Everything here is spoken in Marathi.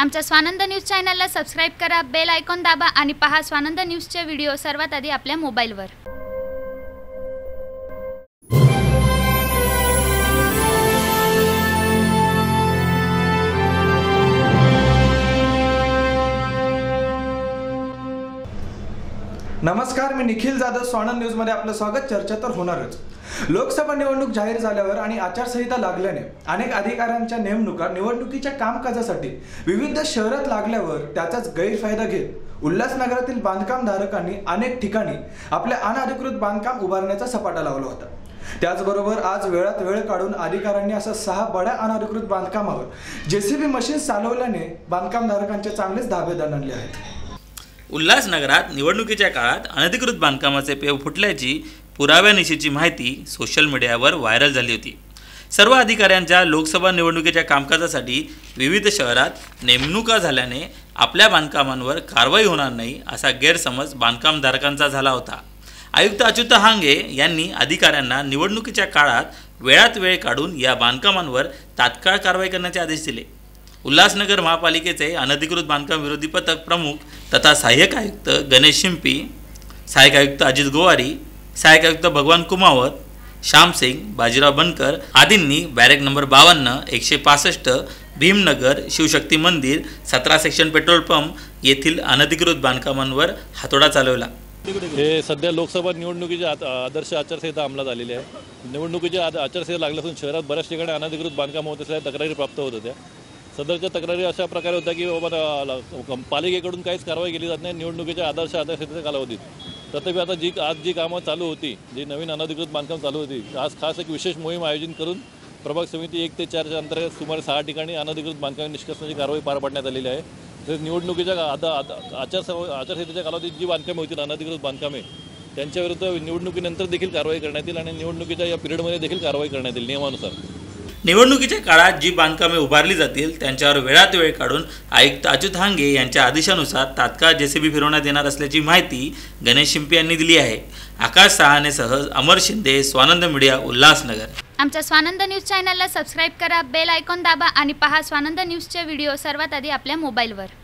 आमच्या स्वानंद न्यूज चॅनलला सबस्क्राईब करा बेल आयकॉन दाबा आणि पहा स्वानंद न्यूजचे व्हिडिओ सर्वात आधी आपल्या मोबाईलवर. नमस्कार मी निखिल जाधव स्वानंद न्यूजमध्ये आपलं स्वागत. चर्चा तर होणारच. लोकसभा निवडणूक जाहीर झाल्यावर आणि आचारसंहिता लागल्याने अनेक अधिकाऱ्यांच्या नेमणुका निवडणुकीच्या कामकाजासाठी विविध शहरात लागल्यावर त्याचाच गैरफायदा घेत उल्हासनगरातील बांधकामधारकांनी अनेक ठिकाणी आपले अनधिकृत बांधकाम उभारण्याचा सपाटा लावला होता. त्याचबरोबर आज वेळात वेळ काढून अधिकाऱ्यांनी असं सहा बड्या अनधिकृत बांधकामावर जेसीबी मशीन चालवल्याने बांधकामधारकांचे चांगलेच धाबे दणले आहेत. उल्हासनगरात निवडणुकीच्या काळात अनधिकृत बांधकामाचे पेव फुटल्याची पुराव्यानिशीची माहिती सोशल मीडियावर व्हायरल झाली होती. सर्व अधिकाऱ्यांच्या लोकसभा निवडणुकीच्या कामकाजासाठी विविध शहरात नेमणुका झाल्याने आपल्या बांधकामांवर कारवाई होणार नाही असा गैरसमज बांधकामधारकांचा झाला होता. आयुक्त अच्युत हांगे यांनी अधिकाऱ्यांना निवडणुकीच्या काळात वेळात वेळ काढून या बांधकामांवर तात्काळ कारवाई करण्याचे आदेश दिले. उल्हासनगर महापालिकेचे अनधिकृत बांधकाम विरोधी पथक प्रमुख तथा सहाय्यक आयुक्त गणेश शिंपी सहाय्यक आयुक्त अजित गोवारी सहाय्यक आयुक्त भगवान कुमावत श्यामसिंग बाजीराव बनकर आदींनी बॅरेक नंबर बावन्न एकशे पासष्ट भीमनगर शिवशक्ती मंदिर सतरा सेक्शन पेट्रोल पंप येथील अनधिकृत बांधकामांवर हातोडा चालवला. हे सध्या लोकसभा निवडणुकीची आदर्श आचारसंहिता अंमलात आलेली आहे. निवडणुकीची आद- आचारसंहिता लागल्यापासून शहरात बऱ्याच ठिकाणी अनधिकृत बांधकाम होत असल्या तक्रारी प्राप्त होत होत्या. सदरच्या तक्रारी अशा प्रकारे होत्या की बाबा पालिकेकडून काहीच कारवाई केली जात नाही. निवडणुकीच्या आदर्श आचारसंहितेच्या कालावधीत. तथापि आता जी आज जी कामं चालू होती जी नवीन अनधिकृत बांधकाम चालू होती आज खास एक विशेष मोहीम आयोजित करून प्रभाग समिती एक ते चारच्या अंतर्गत सुमारे सहा ठिकाणी अनधिकृत बांधकाम निष्कर्षणाची कारवाई पार पाडण्यात आलेली आहे. तसेच निवडणुकीच्या आता आदा- आचारसंहितेच्या कालावधीत जी बांधकामे होतील अनधिकृत बांधकामे त्यांच्याविरुद्ध निवडणुकीनंतर देखील कारवाई करण्यात येईल आणि निवडणुकीच्या या पिरियडमध्ये देखील कारवाई करण्यात येईल नियमानुसार. निवडणुकीच्या काळात जी बांधकामे उभारली जातील त्यांच्यावर वेळात वेळ काढून आयुक्त अच्युत हांगे यांच्या आदेशानुसार तात्काळ जेसीबी फिरवण्यात येणार असल्याची माहिती गणेश शिंपे यांनी दिली आहे. आकाश सहानेसह अमर शिंदे स्वानंद मीडिया उल्हासनगर. आमच्या स्वानंद न्यूज चॅनलला सबस्क्राईब करा बेल आयकॉन दाबा आणि पहा स्वानंद न्यूजचे व्हिडिओ सर्वात आधी आपल्या मोबाईलवर.